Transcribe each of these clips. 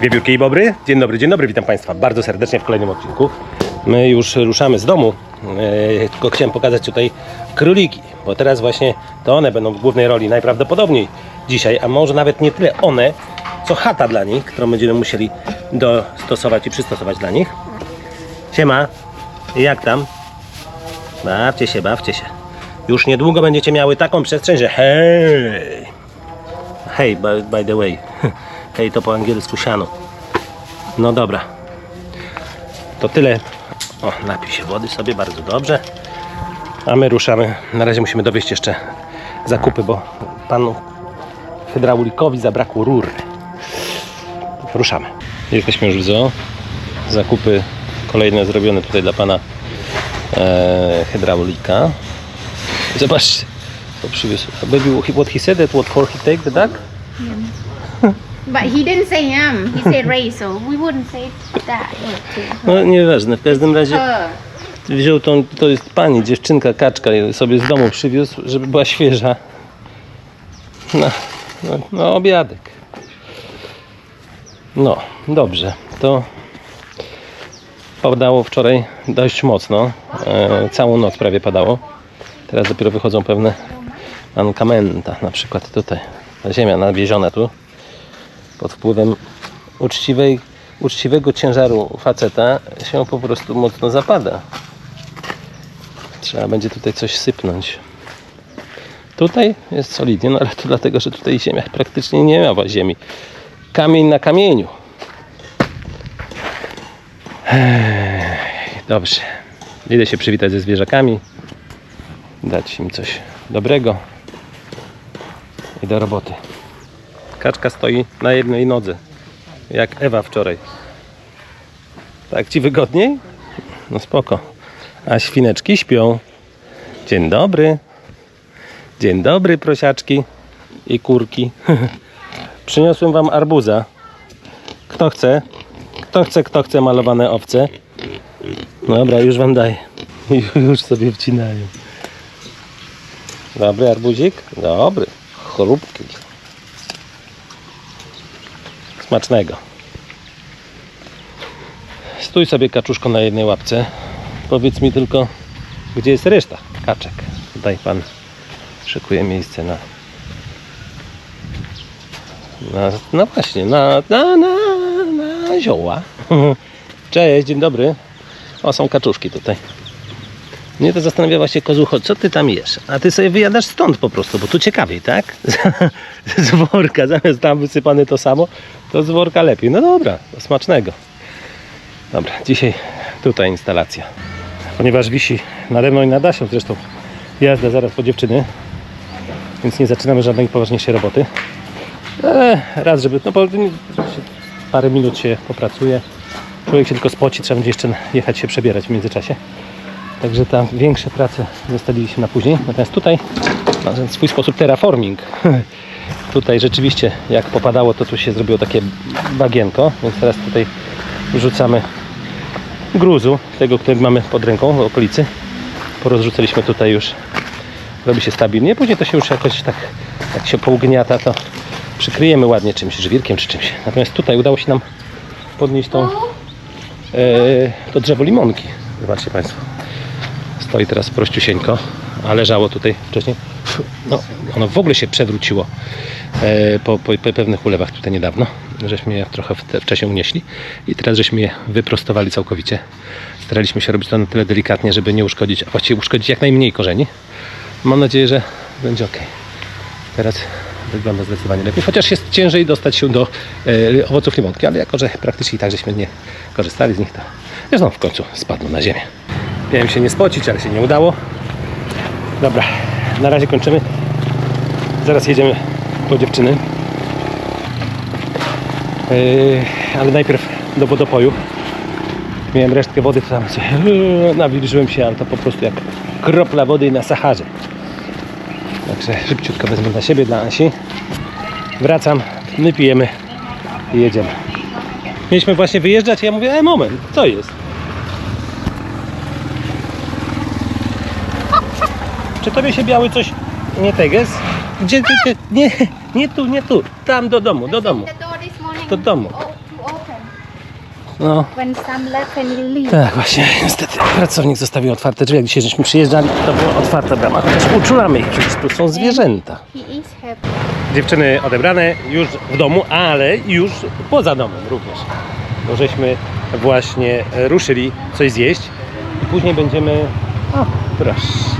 Wiewiórki i Bobry, dzień dobry, dzień dobry, witam Państwa bardzo serdecznie w kolejnym odcinku. My już ruszamy z domu, e, tylko chciałem pokazać tutaj króliki, bo teraz właśnie to one będą w głównej roli najprawdopodobniej dzisiaj, a może nawet nie tyle one, co chata dla nich, którą będziemy musieli dostosować i przystosować dla nich. Siema, jak tam? Bawcie się, bawcie się. Już niedługo będziecie miały taką przestrzeń, że hej! Hej, by, by the way. Hej, to po angielsku siano. No dobra. To tyle. O, napij się wody sobie bardzo dobrze. A my ruszamy. Na razie musimy dowieść jeszcze zakupy, bo panu hydraulikowi zabrakło rur. Ruszamy. Jesteśmy już w zoo. Zakupy kolejne zrobione tutaj dla pana e, hydraulika. Zobaczcie. To przywiózł. Baby, what he said that what for he take the duck? But he didn't say um. He said Ray, so we wouldn't say that. No nieważne, w każdym razie Her. wziął tą, to jest pani, dziewczynka, kaczka sobie z domu przywiózł, żeby była świeża. No, no, no obiadek. No, dobrze, to padało wczoraj dość mocno, e, całą noc prawie padało. Teraz dopiero wychodzą pewne mankamenta, na przykład tutaj, ta ziemia nawieziona tu, pod wpływem uczciwej, uczciwego ciężaru faceta się po prostu mocno zapada. Trzeba będzie tutaj coś sypnąć. Tutaj jest solidnie, no ale to dlatego, że tutaj ziemia praktycznie nie ma ziemi. Kamień na kamieniu. Dobrze. Idę się przywitać ze zwierzakami. Dać im coś dobrego. I do roboty. Kaczka stoi na jednej nodze. Jak Ewa wczoraj. Tak ci wygodniej? No spoko. A świneczki śpią. Dzień dobry. Dzień dobry, prosiaczki i kurki. Przyniosłem wam arbuza. Kto chce? Kto chce, kto chce malowane owce? Dobra, już wam daję. Już sobie wcinają. Dobry arbuzik? Dobry. Chrupki. Smacznego. Stój sobie kaczuszko na jednej łapce. Powiedz mi tylko, gdzie jest reszta kaczek. Tutaj pan szykuje miejsce na. na no właśnie, na, na, na, na zioła. Cześć, dzień dobry. O, są kaczuszki tutaj. Mnie to zastanawia właśnie kozucho, co ty tam jesz? A ty sobie wyjadasz stąd po prostu, bo tu ciekawiej, tak? z worka, zamiast tam wysypane to samo, to z worka lepiej. No dobra, smacznego. Dobra, dzisiaj tutaj instalacja. Ponieważ wisi nade mną i nad Asią zresztą jazda zaraz po dziewczyny, więc nie zaczynamy żadnej poważniejszej roboty. Ale raz, żeby, no bo parę minut się popracuje, człowiek się tylko spoci, trzeba będzie jeszcze jechać się przebierać w międzyczasie. Także tam większe prace zostawiliśmy na później. Natomiast tutaj ten swój sposób terraforming. tutaj rzeczywiście jak popadało, to tu się zrobiło takie bagienko, więc teraz tutaj wrzucamy gruzu, tego, który mamy pod ręką w okolicy. Porozrzucaliśmy tutaj już. Robi się stabilnie. Później to się już jakoś tak, jak się pougniata, to przykryjemy ładnie czymś, żwirkiem czy czymś. Natomiast tutaj udało się nam podnieść tą, e, to drzewo limonki. Zobaczcie Państwo. Stoi teraz prościusieńko, a leżało tutaj wcześniej. No, ono w ogóle się przewróciło e, po, po, po pewnych ulewach tutaj niedawno. Żeśmy je trochę wcześniej unieśli i teraz żeśmy je wyprostowali całkowicie. Staraliśmy się robić to na tyle delikatnie, żeby nie uszkodzić, a właściwie uszkodzić jak najmniej korzeni. Mam nadzieję, że będzie ok. Teraz wygląda zdecydowanie lepiej, chociaż jest ciężej dostać się do e, owoców limonki, ale jako, że praktycznie tak żeśmy nie korzystali z nich, to zresztą w końcu spadną na ziemię. Miałem się nie spocić, ale się nie udało. Dobra, na razie kończymy. Zaraz jedziemy po dziewczyny. Yy, ale najpierw do wodopoju. Miałem resztkę wody, to tam yy, nawilżyłem się, ale to po prostu jak kropla wody na Saharze. Także szybciutko wezmę dla siebie, dla Asi. Wracam, my pijemy i jedziemy. Mieliśmy właśnie wyjeżdżać, ja mówię, e moment, co jest? Czy tobie się biały coś nie teges? Gdzie ty, ty, nie, nie tu, nie tu, tam do domu, do domu. Do domu. No, tak właśnie, niestety pracownik zostawił otwarte drzwi. Jak dzisiaj żeśmy przyjeżdżali, to była otwarta brama. Chociaż uczulamy ich, przecież tu są zwierzęta. Dziewczyny odebrane już w domu, ale już poza domem również. Bo żeśmy właśnie ruszyli coś zjeść i później będziemy... O, proszę.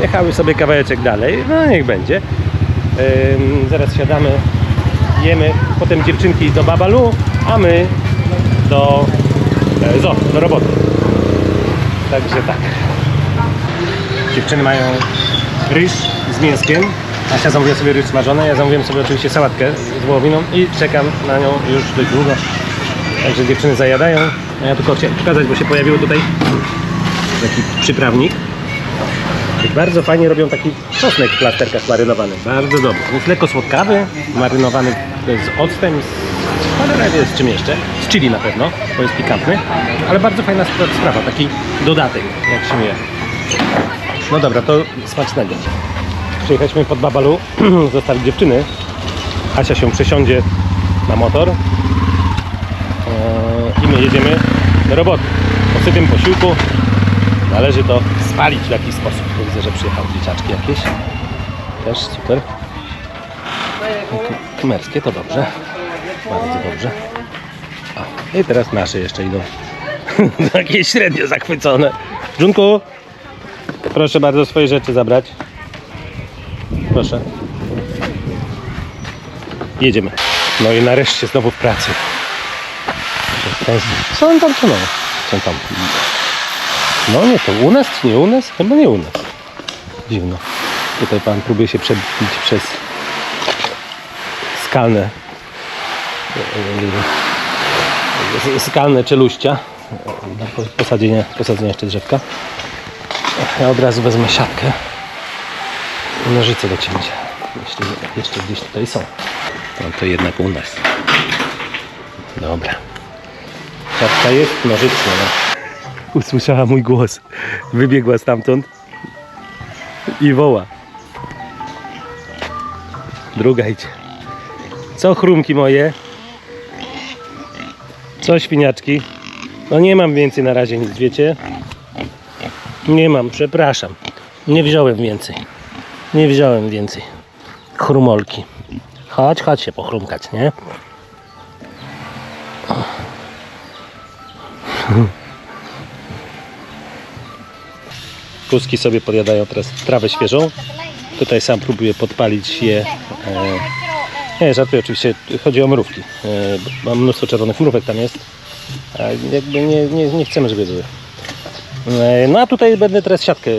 Pojechały sobie kawałeczek dalej, no niech będzie. Zaraz siadamy, jemy, potem dziewczynki do Babalu, a my do e, do roboty. Także tak. Dziewczyny mają ryż z mięskiem. Asia zamówiła sobie ryż smażony, ja zamówiłem sobie oczywiście sałatkę z wołowiną i czekam na nią już dość długo. Także dziewczyny zajadają. A ja tylko chciałem pokazać, bo się pojawił tutaj taki przyprawnik. Bardzo fajnie robią taki czosnek w plasterkach marynowany. Bardzo dobry. Jest lekko słodkawy, marynowany z octem, z cholera wie z czym jeszcze. Z chili na pewno, bo jest pikantny. Ale bardzo fajna spra- sprawa, taki dodatek, jak się je. No dobra, to smacznego. Przyjechaliśmy pod Babalu, zostali dziewczyny. Asia się przesiądzie na motor. Eee, I my jedziemy do roboty. Po sytym posiłku należy to spalić w jakiś sposób. Widzę, że przyjechały dzieciaczki jakieś. Też super. Kumerskie to dobrze. Bardzo dobrze. O, I teraz nasze jeszcze idą. Takie średnio zachwycone. Dżunku, proszę bardzo swoje rzeczy zabrać. Proszę. Jedziemy. No i nareszcie znowu w pracy. Co on tam, co no? Co tam? No nie, to u nas czy nie u nas? Chyba nie u nas. Dziwno. Tutaj pan próbuje się przebić przez skalne yy, skalne czeluścia na po- posadzenie, posadzenie jeszcze drzewka. Ja od razu wezmę siatkę i nożyce do cięcia. Jeśli jeszcze gdzieś tutaj są. No to jednak u nas. Dobra. Siatka jest, nożyce. No. Usłyszała mój głos. Wybiegła stamtąd i woła. Druga idzie. Co chrumki moje? Co świniaczki? No nie mam więcej na razie nic, wiecie? Nie mam, przepraszam. Nie wziąłem więcej. Nie wziąłem więcej. Chrumolki. Chodź, chodź się pochrumkać, nie? Kuski sobie podjadają teraz trawę świeżą. Tutaj sam próbuję podpalić je. E, nie, żartuję oczywiście. Chodzi o mrówki. E, mam mnóstwo czerwonych mrówek tam jest. A jakby nie, nie, nie chcemy, żeby były. E, No a tutaj będę teraz siatkę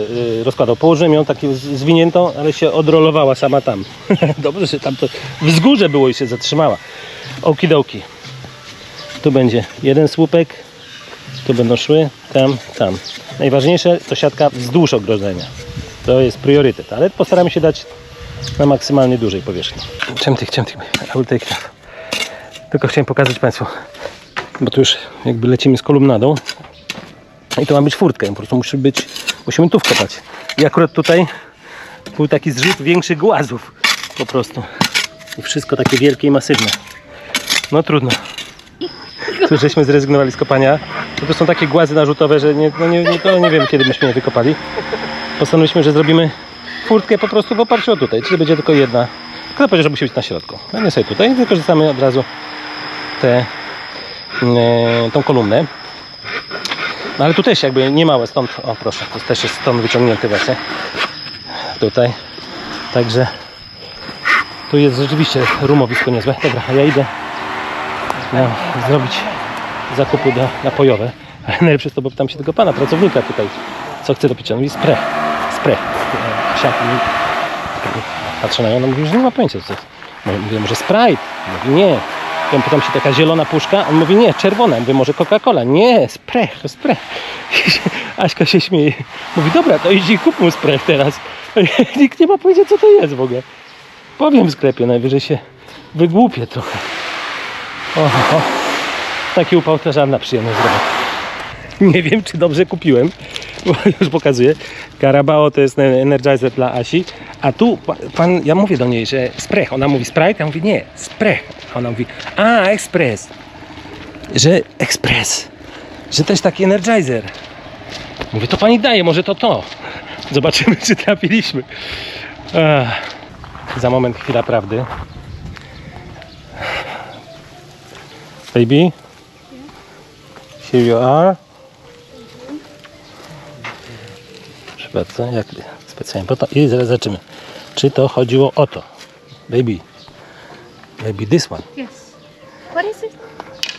rozkładał. Położyłem ją taką zwiniętą, ale się odrolowała sama tam. Dobrze, że tam to wzgórze było i się zatrzymała. Okidoki. Tu będzie jeden słupek, tu będą szły, tam, tam. Najważniejsze to siatka wzdłuż ogrodzenia. To jest priorytet, ale postaramy się dać na maksymalnie dużej powierzchni. Czym tych, czym tych? Take that. Tylko chciałem pokazać Państwu, bo tu już jakby lecimy z kolumnadą i to ma być furtka, po prostu musi być, musimy tu wkopać. I akurat tutaj był taki zrzut większych głazów po prostu. I wszystko takie wielkie i masywne. No trudno. Tu żeśmy zrezygnowali z kopania. To są takie głazy narzutowe, że nie, no nie, nie, to nie wiem kiedy myśmy je wykopali. Postanowiliśmy, że zrobimy furtkę po prostu w oparciu o tutaj, czyli będzie tylko jedna. Kto powiedział, że musi być na środku? No nie sobie tutaj, wykorzystamy od razu tę e, tą kolumnę. No ale tu też jakby nie małe, stąd, o proszę, to też jest stąd wyciągnięty właśnie. Tutaj. Także tu jest rzeczywiście rumowisko niezłe. Dobra, ja idę no, zrobić zakupy do, napojowe. Ale najlepsze jest to, bo pytam się tego pana, pracownika tutaj, co chce do picia. On mówi spre, spre. Siak, mówi, patrzę na nią, ona mówi, że nie ma pojęcia co to jest. Mówię, może Sprite? Mówi, nie. Ja pytam się, taka zielona puszka? On mówi, nie, czerwona. Ja Mówię, może Coca-Cola? Nie, sprech, sprech. Aśka się śmieje. Mówi, dobra, to idź i kup mu sprech teraz. Nikt nie ma pojęcia, co to jest w ogóle. Powiem w sklepie, najwyżej się wygłupię trochę. Oho, taki upał to żadna przyjemność zrobić. Nie wiem, czy dobrze kupiłem, bo już pokazuję. Carabao to jest energizer dla Asi, a tu pa- pan, ja mówię do niej, że sprech. Ona mówi Sprite, ja mówię nie, sprech. A ona mówi, a, ekspres. że ekspres, że też taki energizer. Mówię, to pani daje, może to to. Zobaczymy, czy trafiliśmy. Ach. Za moment chwila prawdy. Baby? Here you are. Proszę bardzo, jak specjalnie po to. I zaraz zobaczymy. Czy to chodziło o to? Baby. Maybe this one. Yes. What is it?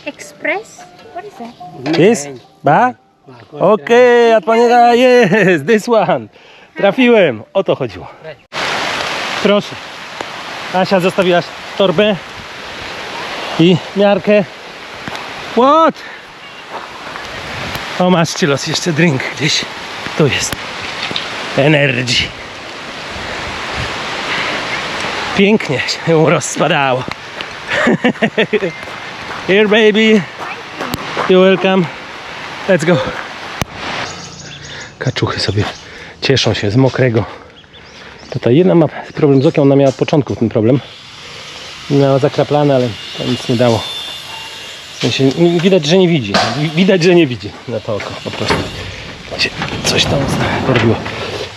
Express? What is that? This? Ba? Okej, a pani da, jest, this one. Trafiłem, o to chodziło. Proszę. Asia zostawiłaś torbę i miarkę. What? O, masz los, jeszcze drink gdzieś. Tu jest. Energy. Pięknie się rozpadało. Here baby. You're welcome. Let's go. Kaczuchy sobie cieszą się z mokrego. Tutaj jedna ma problem z okiem, ona miała od początku ten problem. Miała zakraplane, ale to nic nie dało. Nie- widać, że nie widzi. Widać, że nie widzi na to oko po prostu. Coś tam porobiło.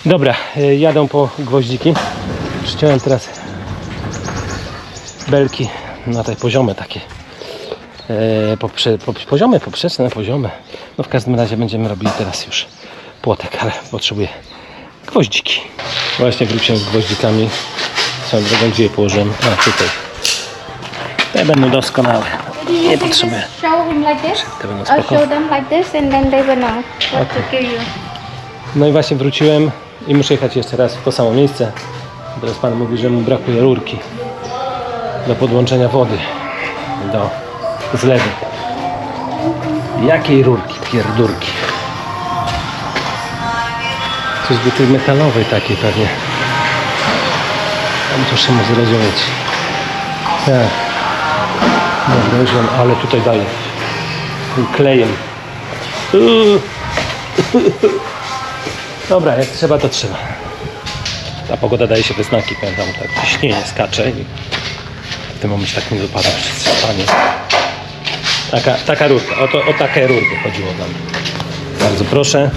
Dobra, y, jadę po gwoździki. Przyciąłem teraz belki na te poziome takie e, poprze, po, poziome, poprzeczne, poziome. No w każdym razie będziemy robili teraz już płotek, ale potrzebuję gwoździki. Właśnie wróciłem z gwoździkami. Swoją drogą, gdzie je położyłem? A, tutaj. Te będą doskonałe. Nie potrzebuję. Będą spoko. No i właśnie wróciłem i muszę jechać jeszcze raz w to samo miejsce. Teraz pan mówi, że mu brakuje rurki do podłączenia wody do zlewu. Jakiej rurki, pierdurki? Coś do tej metalowej takiej pewnie. Tam proszę mu zrozumieć. Tak. Mam, ale tutaj. Tym klejem. Dobra, jak trzeba, to trzeba. Ta pogoda daje się we znaki, pamiętam, tak śnienie skacze i w tym momencie tak mi dopada przez spanie. Taka, taka rurka, o, to, o takie rurki chodziło nam. Bardzo proszę.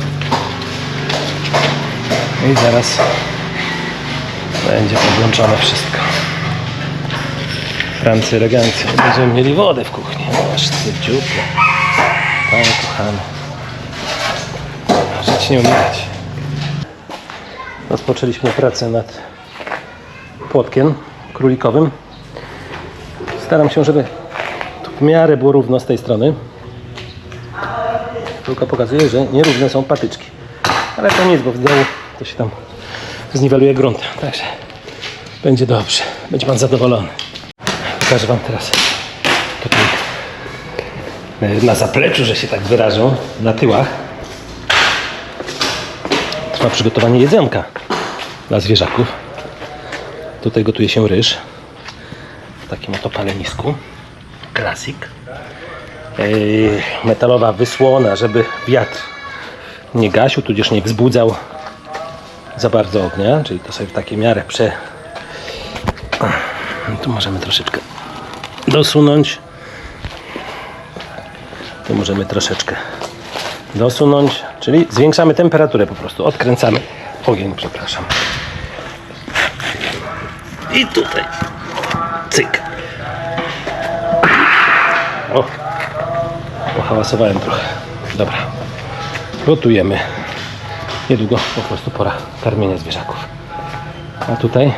I zaraz będzie podłączone wszystko. Francy elegancja. Będziemy mieli wodę w kuchni. Aż dziupla. Panie kochany. Żyć nie umieć. Rozpoczęliśmy pracę nad płotkiem królikowym. Staram się, żeby w miarę było równo z tej strony. Tylko pokazuje, że nierówne są patyczki. Ale to nic, bo w dołu to się tam zniweluje grunt. Także będzie dobrze. Będzie Pan zadowolony. Pokażę Wam teraz tutaj e, na zapleczu, że się tak wyrażą, na tyłach trwa przygotowanie jedzonka dla zwierzaków. Tutaj gotuje się ryż w takim oto palenisku. Klasik. Yy, metalowa wysłona, żeby wiatr nie gasił, tudzież nie wzbudzał za bardzo ognia, czyli to sobie w takiej miarę prze... Tu możemy troszeczkę dosunąć. Tu możemy troszeczkę dosunąć, czyli zwiększamy temperaturę po prostu, odkręcamy ogień, przepraszam. I tutaj cyk. O, pohałasowałem trochę. Dobra, gotujemy. Niedługo po prostu pora karmienia zwierzaków. A tutaj,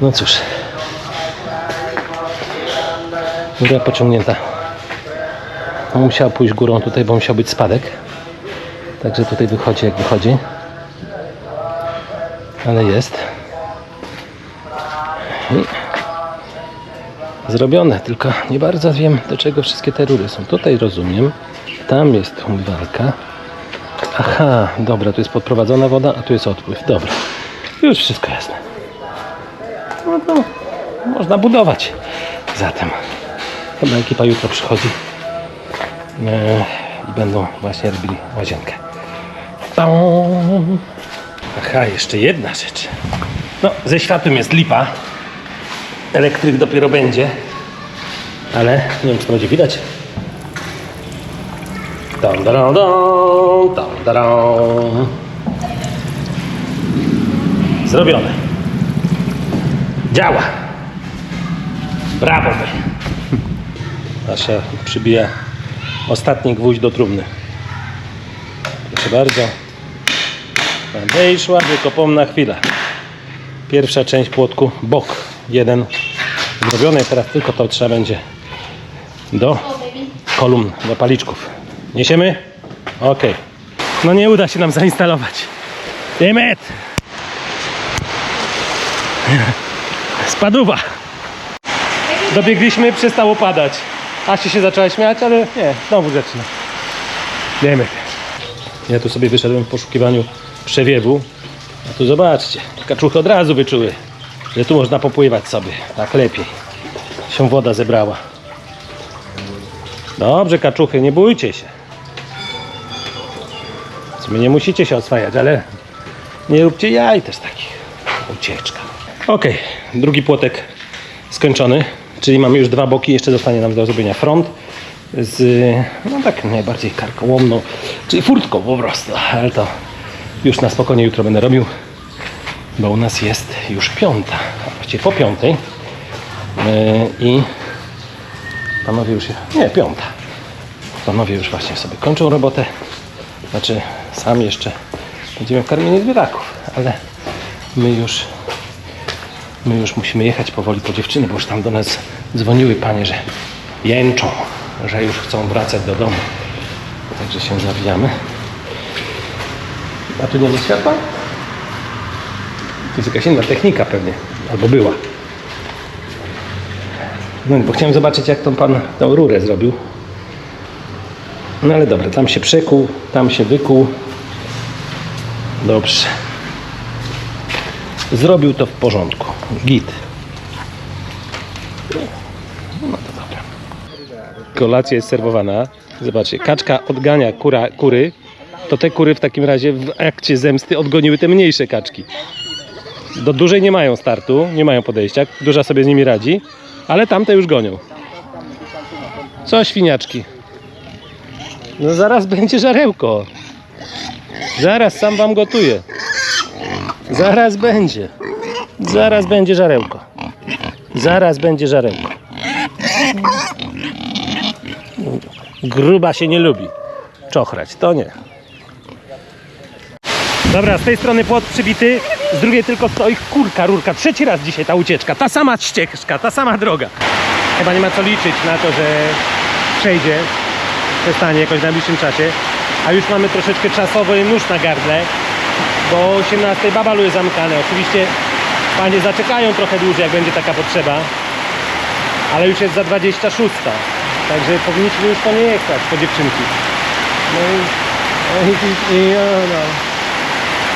no cóż, góra pociągnięta on musiał pójść górą tutaj, bo musiał być spadek. Także tutaj wychodzi jak wychodzi. Ale jest. I zrobione, tylko nie bardzo wiem do czego wszystkie te rury są. Tutaj rozumiem. Tam jest umywalka. Aha, dobra, tu jest podprowadzona woda, a tu jest odpływ. Dobra. Już wszystko jasne. No to można budować. Zatem chyba ekipa jutro przychodzi. E, i będą właśnie robili łazienkę. Tam. Aha, jeszcze jedna rzecz. No, ze światłem jest lipa. Elektryk dopiero będzie. ale nie wiem, czy to będzie widać. Dam, dam, dam, dam. Zrobione. Działa. Brawo wy. Asia przybija ostatni gwóźdź do trumny. Proszę bardzo. Nadejszła wiekopomna chwila. Pierwsza część płotku, bok jeden zrobiony. Teraz tylko to trzeba będzie do kolumn, do paliczków. Niesiemy? Ok. No nie uda się nam zainstalować. Damn it! Spaduwa. Dobiegliśmy, przestało padać. Asia się zaczęła śmiać, ale nie, znowu zaczyna. It. Ja tu sobie wyszedłem w poszukiwaniu przewiewu. A tu zobaczcie, kaczuchy od razu wyczuły, że tu można popływać sobie, tak lepiej. Się woda zebrała. Dobrze, kaczuchy, nie bójcie się. W sumie nie musicie się oswajać, ale nie róbcie jaj też takich. Ucieczka. Ok, drugi płotek skończony, czyli mamy już dwa boki, jeszcze zostanie nam do zrobienia front z, no tak najbardziej karkołomną, czyli furtką po prostu, ale to już na spokojnie jutro będę robił, bo u nas jest już piąta, właściwie po piątej. Yy, i panowie już, nie piąta, panowie już właśnie sobie kończą robotę, znaczy sam jeszcze będziemy w karmieniu ale my już my już musimy jechać powoli po dziewczyny, bo już tam do nas dzwoniły panie, że jęczą, że już chcą wracać do domu. Także się zawijamy. A tu nie ma światła? To jest jakaś inna technika pewnie, albo była. No bo chciałem zobaczyć jak tą pan tą rurę zrobił. No ale dobra, tam się przekuł, tam się wykuł. Dobrze. Zrobił to w porządku. Git. No to dobra. Kolacja jest serwowana. Zobaczcie, kaczka odgania kura, kury. To te kury w takim razie w akcie zemsty odgoniły te mniejsze kaczki. Do dużej nie mają startu, nie mają podejścia. Duża sobie z nimi radzi, ale tamte już gonią. Co świniaczki? No zaraz będzie żarełko. Zaraz sam wam gotuję. Zaraz będzie. Zaraz będzie żarełko. Zaraz będzie żarełko. Gruba się nie lubi. Czochrać, to nie. Dobra, z tej strony płot przybity, z drugiej tylko stoi kurka, rurka. Trzeci raz dzisiaj ta ucieczka. Ta sama ścieżka, ta sama droga. Chyba nie ma co liczyć na to, że przejdzie, przestanie jakoś w najbliższym czasie. A już mamy troszeczkę czasowy nóż na gardle bo o 18 babalu jest zamykane. Oczywiście panie zaczekają trochę dłużej, jak będzie taka potrzeba, ale już jest za 26. Także powinniśmy już po nie jechać, po dziewczynki. No i, no i, i o, no.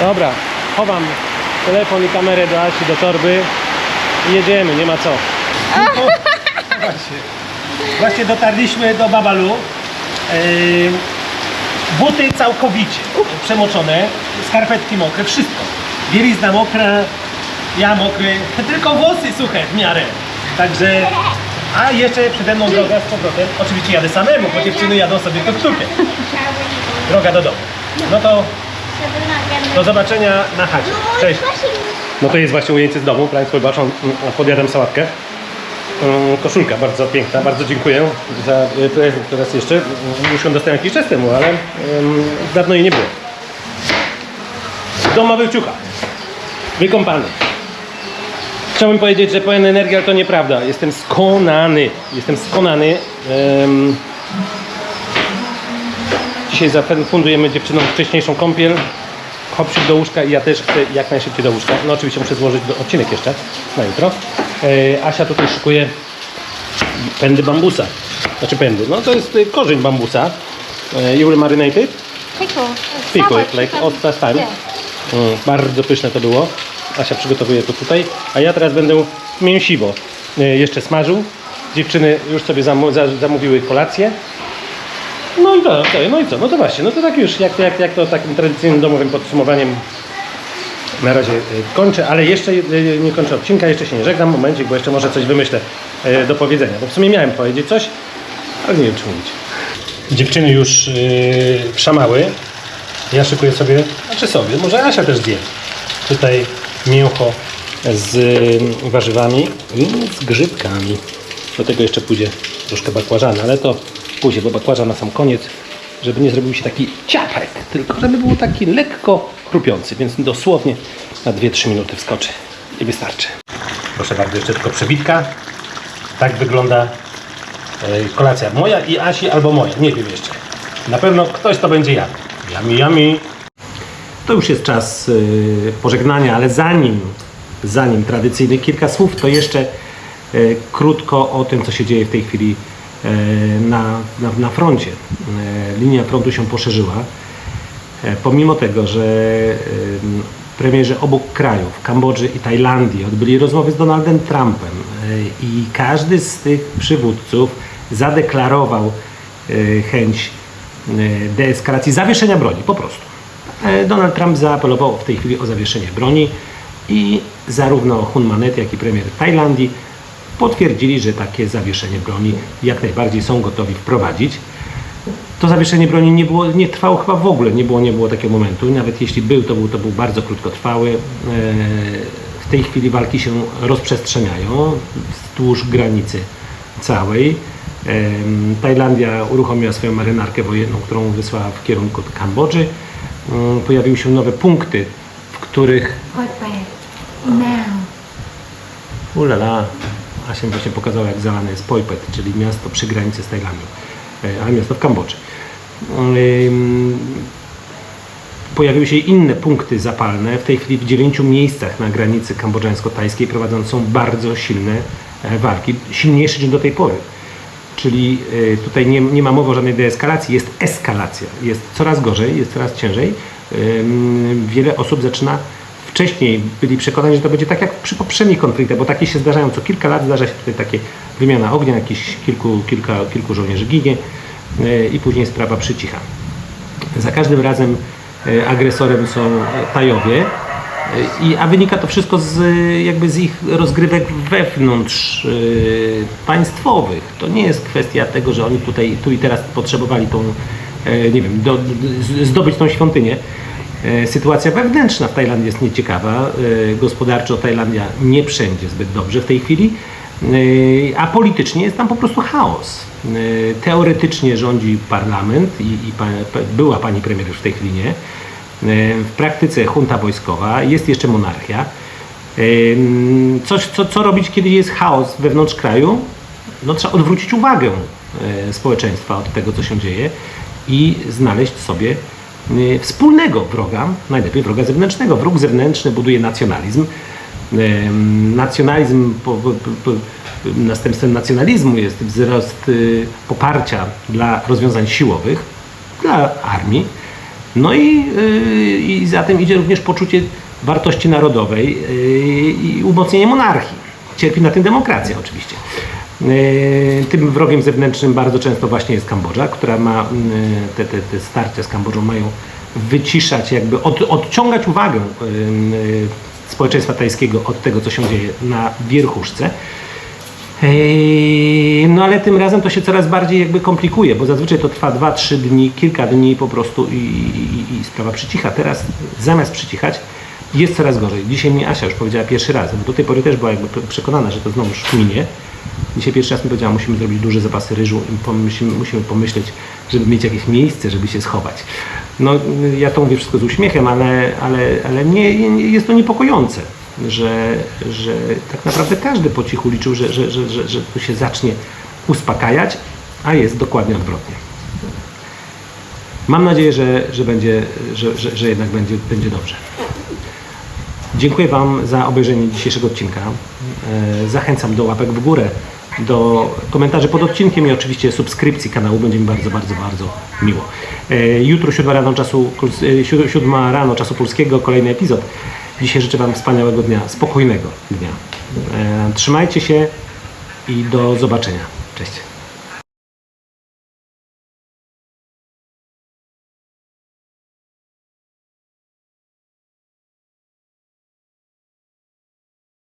Dobra, chowam telefon i kamerę do Asi, do torby i jedziemy, nie ma co. właśnie, właśnie dotarliśmy do Babalu. Yy, buty całkowicie przemoczone, skarpetki mokre, wszystko. Bielizna mokra, ja mokry, tylko włosy suche w miarę. Także, a jeszcze przede mną droga z powrotem. Oczywiście jadę samemu, bo dziewczyny jadą sobie tuk-tukiem. Droga do domu. No to do zobaczenia na chacie. Cześć. No to jest właśnie ujęcie z domu. Państwo zobaczą, mm, podjadam sałatkę. Mm, Koszulka bardzo piękna, bardzo dziękuję za prezent teraz jeszcze. Mm, Już ją dostałem jakiś czas temu, ale dawno jej nie było. Domowy ciucha. Wykąpany. Chciałbym powiedzieć, że pełen energii, ale to nieprawda. Jestem skonany. Jestem skonany. Dzisiaj zafundujemy dziewczynom wcześniejszą kąpiel. Hopsik do łóżka i ja też chcę jak najszybciej do łóżka. No oczywiście muszę złożyć do, odcinek jeszcze na jutro. E, Asia tutaj szykuje pędy bambusa. Znaczy pędy, no to jest y, korzeń bambusa. E, you will? Pickle. Pickle, like all last time. Mm, bardzo pyszne to było. Asia przygotowuje to tutaj. A ja teraz będę mięsiwo e, jeszcze smażył. Dziewczyny już sobie za- zamówiły kolację. No i to, to, no i co? No to właśnie, no to tak już, jak, jak, jak to takim tradycyjnym domowym podsumowaniem Na razie y, kończę, ale jeszcze y, nie kończę odcinka, jeszcze się nie żegnam, momencik, bo jeszcze może coś wymyślę y, do powiedzenia. Bo w sumie miałem powiedzieć coś, ale nie wiem czy mówić. Dziewczyny już yy, wszamały. Ja szykuję sobie, znaczy sobie, może Asia też zje. Tutaj mięcho z y, warzywami i z grzybkami. Do tego jeszcze pójdzie troszkę bakłażana, ale to pójdzie, bo bakłażan na sam koniec, żeby nie zrobił się taki ciapek, tylko żeby był taki lekko chrupiący, więc dosłownie na 2-3 minuty wskoczy i wystarczy. Proszę bardzo, jeszcze tylko przebitka. Tak wygląda e, kolacja moja i Asi albo moja, nie wiem jeszcze. Na pewno ktoś to będzie jadł. Yummy, yummy. To już jest czas y, pożegnania, ale zanim, zanim tradycyjnych kilka słów, to jeszcze y, krótko o tym, co się dzieje w tej chwili na, na, na froncie. Y, linia frontu się poszerzyła. E, Pomimo tego, że premierzy obu krajów, Kambodży i Tajlandii, odbyli rozmowy z Donaldem Trumpem e, i każdy z tych przywódców zadeklarował e, chęć e, deeskalacji, zawieszenia broni, po prostu. E, Donald Trump zaapelował w tej chwili o zawieszenie broni i zarówno Hun Manet, jak i premier Tajlandii potwierdzili, że takie zawieszenie broni jak najbardziej są gotowi wprowadzić. To zawieszenie broni nie, było, nie trwało chyba w ogóle, nie było, nie było takiego momentu. Nawet jeśli był, to był, to był bardzo krótkotrwały. E, W tej chwili walki się rozprzestrzeniają wzdłuż granicy całej. Em, Tajlandia uruchomiła swoją marynarkę wojenną, którą wysłała w kierunku Kambodży. Mm, Pojawiły się nowe punkty, w których. Ulala, Asia mi właśnie pokazała, jak zalane jest Poipet, czyli miasto przy granicy z Tajlandią, e, ale miasto w Kambodży. Pojawiły się inne punkty zapalne. W tej chwili w dziewięciu miejscach na granicy kambodżańsko-tajskiej prowadzone są bardzo silne e, walki, silniejsze niż do tej pory. Czyli e, tutaj nie, nie ma mowy o żadnej deeskalacji, jest eskalacja. Jest coraz gorzej, jest coraz ciężej. Wiele osób zaczyna wcześniej byli przekonani, że to będzie tak jak przy poprzednich konfliktach, bo takie się zdarzają co kilka lat, zdarza się tutaj takie wymiana ognia, jakieś kilku, kilka, kilku żołnierzy ginie e, i później sprawa przycicha. Za każdym razem e, agresorem są Tajowie, e, i, a wynika to wszystko z, jakby z ich rozgrywek wewnątrz e, państwowych. To nie jest kwestia tego, że oni tutaj tu i teraz potrzebowali tą, e, nie wiem, do, zdobyć tą świątynię. E, Sytuacja wewnętrzna w Tajlandii jest nieciekawa. E, Gospodarczo Tajlandia nie przędzie zbyt dobrze w tej chwili, E, a politycznie jest tam po prostu chaos. Teoretycznie rządzi parlament i, i pa, była pani premier już w tej chwili nie. W praktyce junta wojskowa, jest jeszcze monarchia. Coś, co, co robić, kiedy jest chaos wewnątrz kraju? No, trzeba odwrócić uwagę społeczeństwa od tego, co się dzieje i znaleźć sobie wspólnego wroga, najlepiej wroga zewnętrznego. Wróg zewnętrzny buduje nacjonalizm. Em, Nacjonalizm, po, po, po, następstwem nacjonalizmu jest wzrost y, poparcia dla rozwiązań siłowych, dla armii. No i, y, i za tym idzie również poczucie wartości narodowej y, i umocnienie monarchii. Cierpi na tym demokracja oczywiście. Y, Tym wrogiem zewnętrznym bardzo często właśnie jest Kambodża, która ma te, te, te starcia z Kambodżą mają wyciszać, jakby od, odciągać uwagę y, społeczeństwa tajskiego od tego, co się dzieje na wierchuszce. Ej, No ale tym razem to się coraz bardziej jakby komplikuje, bo zazwyczaj to trwa 2-3 dni, kilka dni po prostu i, i, i sprawa przycicha. Teraz zamiast przycichać jest coraz gorzej. Dzisiaj mi Asia już powiedziała pierwszy raz, bo do tej pory też była jakby przekonana, że to znowu minie. Dzisiaj pierwszy raz mi powiedziała, musimy zrobić duże zapasy ryżu i pomyślimy, musimy pomyśleć, żeby mieć jakieś miejsce, żeby się schować. No ja to mówię wszystko z uśmiechem, ale, ale, ale nie, jest to niepokojące, że, że tak naprawdę każdy po cichu liczył, że, że, że, że, że tu się zacznie uspokajać, a jest dokładnie odwrotnie. Mam nadzieję, że, że, będzie, że, że, że jednak będzie, będzie dobrze. Dziękuję Wam za obejrzenie dzisiejszego odcinka. E, Zachęcam do łapek w górę, do komentarzy pod odcinkiem i oczywiście subskrypcji kanału. Będzie mi bardzo, bardzo, bardzo miło. E, Jutro 7 rano czasu, e, 7 rano czasu polskiego, kolejny epizod. Dzisiaj życzę Wam wspaniałego dnia, spokojnego dnia. E, Trzymajcie się i do zobaczenia. Cześć.